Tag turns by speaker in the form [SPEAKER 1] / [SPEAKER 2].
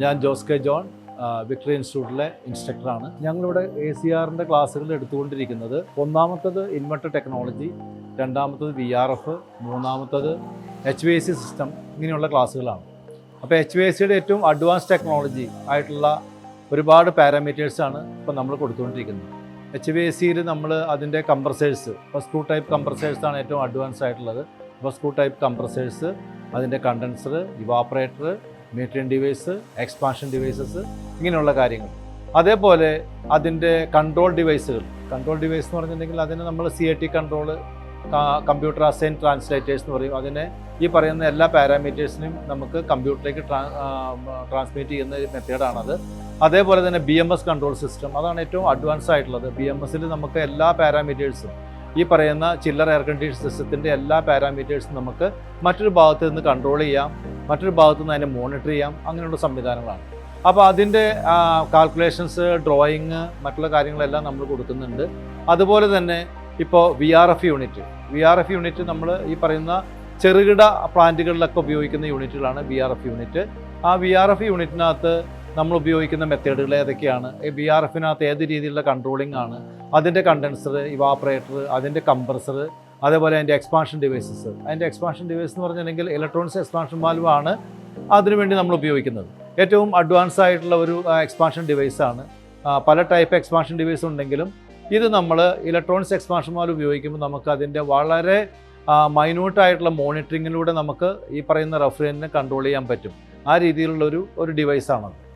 [SPEAKER 1] ഞാൻ Jose K John victory ഇൻസ്റ്റിറ്റ്യൂട്ടിലെ ഇൻസ്ട്രക്ടറാണ്. ഞങ്ങളിവിടെ എ സി ആറിന്റെ ക്ലാസ്സുകൾ എടുത്തുകൊണ്ടിരിക്കുന്നത്. ഒന്നാമത്തത് ഇൻവെർട്ടർ ടെക്നോളജി രണ്ടാമത്തത് വി ആർ എഫ് മൂന്നാമത്തത് H V A C system ഇങ്ങനെയുള്ള ക്ലാസ്സുകളാണ്. അപ്പോൾ എച്ച് വി എ സിയുടെ ഏറ്റവും അഡ്വാൻസ് ടെക്നോളജി ആയിട്ടുള്ള ഒരുപാട് പാരാമീറ്റേഴ്സാണ് ഇപ്പോൾ നമ്മൾ കൊടുത്തുകൊണ്ടിരിക്കുന്നത്. എച്ച് വി എ സിയിൽ നമ്മൾ അതിന്റെ കംപ്രസേഴ്സ് ഇപ്പോൾ സ്ക്രൂ ടൈപ്പ് കംപ്രസേഴ്സാണ് ഏറ്റവും അഡ്വാൻസ് ആയിട്ടുള്ളത്. ഇപ്പോൾ സ്ക്രൂ ടൈപ്പ് കംപ്രസേഴ്സ് അതിന്റെ condenser evaporator metering device expansion devices ഇങ്ങനെയുള്ള കാര്യങ്ങൾ. അതേപോലെ അതിന്റെ കൺട്രോൾ ഡിവൈസുകൾ കൺട്രോൾ ഡിവൈസ് എന്ന് പറഞ്ഞിട്ടുണ്ടെങ്കിൽ അതിന് നമ്മൾ C I T control computer assign translators എന്ന് പറയും. അതിനെ ഈ പറയുന്ന എല്ലാ പാരാമീറ്റേഴ്സിനും നമുക്ക് കമ്പ്യൂട്ടറിലേക്ക് ട്രാ ട്രാൻസ്മിറ്റ് ചെയ്യുന്ന ഒരു മെത്തേഡാണത് അതേപോലെ തന്നെ B M S control system അതാണ് ഏറ്റവും അഡ്വാൻസ് ആയിട്ടുള്ളത്. ബി എം എസിൽ നമുക്ക് എല്ലാ പാരാമീറ്റേഴ്സും ഈ പറയുന്ന ചില്ലർ എയർ കണ്ടീഷൻ സിസ്റ്റത്തിന്റെ എല്ലാ പാരാമീറ്റേഴ്സും നമുക്ക് മറ്റൊരു ഭാഗത്ത് നിന്ന് കൺട്രോൾ ചെയ്യാം. മറ്റൊരു ഭാഗത്തു നിന്ന് അതിനെ മോണിറ്റർ ചെയ്യാം. അങ്ങനെയുള്ള സംവിധാനങ്ങളാണ്. അപ്പോൾ അതിന്റെ കാൽക്കുലേഷൻസ് ഡ്രോയിങ് മറ്റുള്ള കാര്യങ്ങളെല്ലാം നമ്മൾ കൊടുക്കുന്നുണ്ട്. അതുപോലെ തന്നെ ഇപ്പോൾ V R F unit V R F unit നമ്മൾ ഈ പറയുന്ന ചെറുകിട പ്ലാന്റുകളിലൊക്കെ ഉപയോഗിക്കുന്ന യൂണിറ്റുകളാണ് വി ആർ എഫ് യൂണിറ്റ് ആ വി ആർ എഫ് യൂണിറ്റിനകത്ത് നമ്മൾ ഉപയോഗിക്കുന്ന മെത്തേഡുകൾ ഏതൊക്കെയാണ്? ബി ആർ എഫിനകത്ത് ഏത് രീതിയിലുള്ള കൺട്രോളിംഗ് ആണ്? അതിന്റെ കണ്ടൻസർ ഇവാപ്പറേറ്റർ അതിന്റെ കംപ്രസർ അതേപോലെ അതിന്റെ എക്സ്പാൻഷൻ ഡിവൈസസ് അതിന്റെ എക്സ്പാൻഷൻ ഡിവൈസ് എന്ന് പറഞ്ഞിട്ടുണ്ടെങ്കിൽ ഇലക്ട്രോണിക്സ് എക്സ്പാൻഷൻ വാൽവാണ് അതിനുവേണ്ടി നമ്മൾ ഉപയോഗിക്കുന്നത്. ഏറ്റവും അഡ്വാൻസ് ആയിട്ടുള്ള ഒരു എക്സ്പാൻഷൻ ഡിവൈസാണ് പല ടൈപ്പ് എക്സ്പാൻഷൻ ഡിവൈസ് ഉണ്ടെങ്കിലും ഇത് നമ്മൾ ഇലക്ട്രോണിക്സ് എക്സ്പാൻഷൻ വാൽവ് ഉപയോഗിക്കുമ്പോൾ നമുക്ക് അതിന്റെ വളരെ മൈന്യൂട്ടായിട്ടുള്ള മോണിറ്ററിങ്ങിലൂടെ നമുക്ക് ഈ പറയുന്ന റെഫ്രിജറേറ്ററിനെ കൺട്രോൾ ചെയ്യാൻ പറ്റും. ആ രീതിയിലുള്ള ഒരു ഒരു ഡിവൈസാണത്